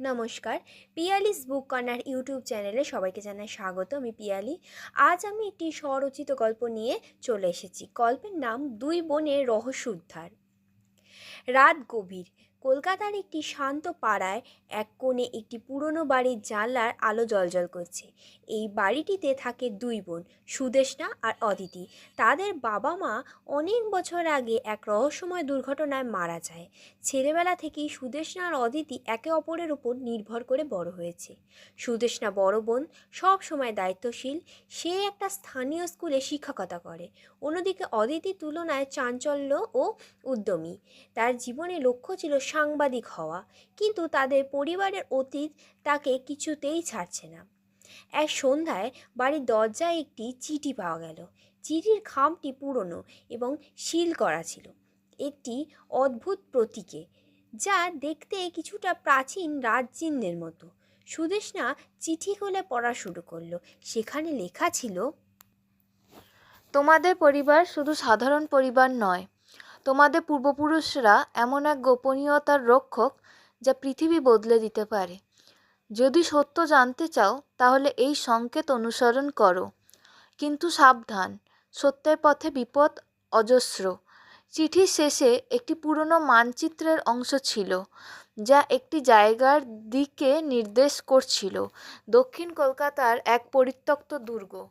নমস্কার। পিয়ালিস বুক corner YouTube চ্যানেলে সবাইকে জানাই স্বাগত, আমি পিয়ালি। আজ আমি একটি স্বরচিত গল্প নিয়ে চলে এসেছি। গল্পের নাম দুই বোনের রহস্য উদ্ধার। রাত গভীর। কলকাতার একটি শান্ত পাড়ায় এক কোণে একটি পুরনো বাড়ির জানলার আলো জ্বলজ্বল করছে। এই বাড়িটিতে থাকে দুই বোন, সুদেষ্ণা আর অদিতি। তাদের বাবা মা অনেক বছর আগে এক রহস্যময় দুর্ঘটনায় মারা যায়। ছেলেবেলা থেকেই সুদেষ্ণা আর অদিতি একে অপরের উপর নির্ভর করে বড় হয়েছে। সুদেষ্ণা বড় বোন, সব সময় দায়িত্বশীল, সে একটা স্থানীয় স্কুলে শিক্ষকতা করে। অন্যদিকে অদিতির তুলনায় চাঞ্চল্য ও উদ্যমী। তার জীবনে লক্ষ্য ছিল সাংবাদিক হওয়া, কিন্তু তাদের পরিবারের অতীত তাকে কিছুতেই ছাড়ছে না। এক সন্ধ্যায় বাড়ির দরজায় একটি চিঠি পাওয়া গেল। চিঠির খামটি পুরনো এবং সিল করা ছিল। একটি অদ্ভুত প্রতীকে, যা দেখতে কিছুটা প্রাচীন রাজচিহ্নের মতো। সুদেষ্ণা চিঠি খুলে পড়া শুরু করল। সেখানে লেখা ছিল, তোমাদের পরিবার শুধু সাধারণ পরিবার নয় তোমাদের পূর্বপুরুষরা এমন এক গোপনীয়তার রক্ষক যা পৃথিবী বদলে দিতে পারে। যদি সত্য জানতে চাও, তাহলে এই সংকেত অনুসরণ করো। কিন্তু সাবধান, সত্যের পথে বিপদ অজস্র। চিঠির শেষে একটি পুরনো মানচিত্রের অংশ ছিল, যা একটি জায়গার দিকে নির্দেশ করছিল। দক্ষিণ কলকাতার এক পরিত্যক্ত দুর্গ।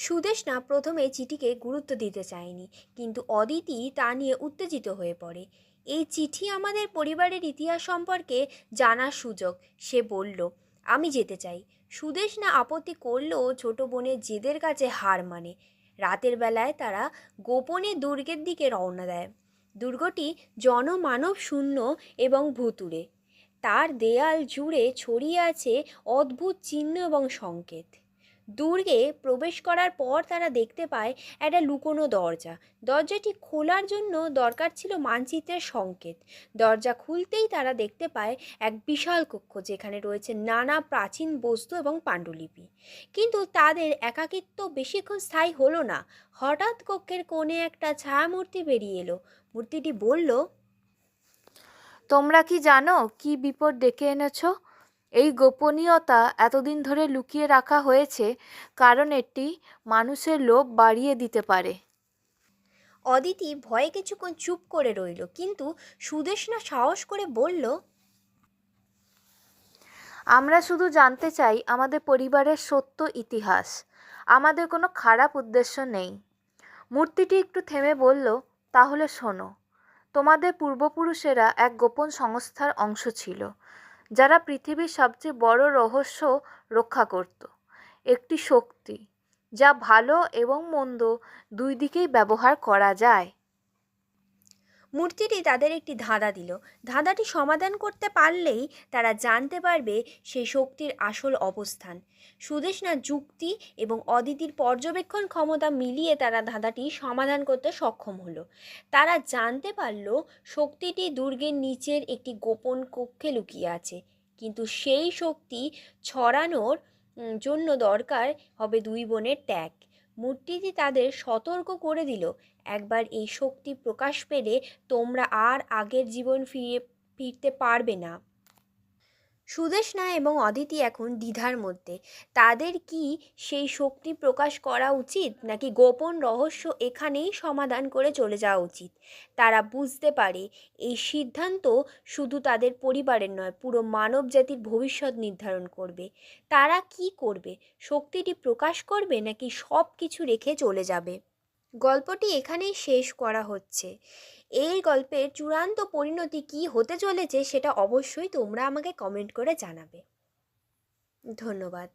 সুদেষ্ণা প্রথমে চিঠিকে গুরুত্ব দিতে চায়নি, কিন্তু অদিতি তা নিয়ে উত্তেজিত হয়ে পড়ে। এই চিঠি আমাদের পরিবারের ইতিহাস সম্পর্কে জানার সুযোগ সে বলল। আমি যেতে চাই সুদেষ্ণা আপত্তি করলেও ছোট বোনের জেদের কাছে হার মানে। রাতের বেলায় তারা গোপনে দুর্গের দিকে রওনা দেয়। দুর্গটি জনমানব শূন্য এবং ভুতুড়ে। তার দেয়াল জুড়ে ছড়িয়ে আছে অদ্ভুত চিহ্ন এবং সংকেত। দুর্গে প্রবেশ করার পর তারা দেখতে পায় একটা লুকোনো দরজা। দরজাটি খোলার জন্য দরকার ছিল মানচিত্রের সংকেত। দরজা খুলতেই তারা দেখতে পায় এক বিশাল কক্ষ যেখানে রয়েছে নানা প্রাচীন বস্তু এবং পাণ্ডুলিপি। কিন্তু তাদের একাকিত্ব বেশিক্ষণ স্থায়ী হলো না। হঠাৎ কক্ষের কোণে একটা ছায়ামূর্তি বেরিয়ে এলো। মূর্তিটি বলল, তোমরা কি জানো কি বিপদ ডেকে এনেছো? এই গোপনীয়তা এতদিন ধরে লুকিয়ে রাখা হয়েছে কারণ এটি মানুষের লোভ বাড়িয়ে দিতে পারে। অদিতি ভয়ে কিছুক্ষণ চুপ করে রইল কিন্তু সুদেষ্ণা সাহস করে বলল আমরা শুধু জানতে চাই আমাদের পরিবারের সত্য ইতিহাস। আমাদের কোনো খারাপ উদ্দেশ্য নেই। মূর্তিটি একটু থেমে বলল তাহলে শোনো তোমাদের পূর্বপুরুষেরা এক গোপন সংস্থার অংশ ছিল। যারা পৃথিবীর সবচেয়ে বড় রহস্য রক্ষা করত। একটি শক্তি যা ভালো এবং মন্দ দুই দিকেই ব্যবহার করা যায়। মূর্তিটি তাদের একটি ধাঁধা দিল। ধাঁধাটি সমাধান করতে পারলেই তারা জানতে পারবে সেই শক্তির আসল অবস্থান। সুদেষ্ণা যুক্তি এবং অদিতির পর্যবেক্ষণ ক্ষমতা মিলিয়ে তারা ধাঁধাটি সমাধান করতে সক্ষম হলো। তারা জানতে পারল শক্তিটি দুর্গের নিচের একটি গোপন কক্ষে লুকিয়ে আছে। কিন্তু সেই শক্তি ছড়ানোর জন্য দরকার হবে দুই বোনের ত্যাগ। মূর্তিটি তাদের সতর্ক করে দিল। একবার এই শক্তি প্রকাশ পেলে তোমরা আর আগের জীবন ফিরে ফিরতে পারবে না। সুদেষ্ণা এবং অদিতি এখন দ্বিধার মধ্যে। তাদের কি সেই শক্তি প্রকাশ করা উচিত, নাকি গোপন রহস্য এখানেই সমাধান করে চলে যাওয়া উচিত? তারা বুঝতে পারে, এই সিদ্ধান্ত শুধু তাদের পরিবারের নয়, পুরো মানব জাতির ভবিষ্যৎ নির্ধারণ করবে। তারা কি করবে? শক্তিটি প্রকাশ করবে, নাকি সব কিছু রেখে চলে যাবে? গল্পটি এখানেই শেষ করা হচ্ছে। এই গল্পের চূড়ান্ত পরিণতি কি হতে চলেছে সেটা অবশ্যই তোমরা আমাকে কমেন্ট করে জানাবে। ধন্যবাদ।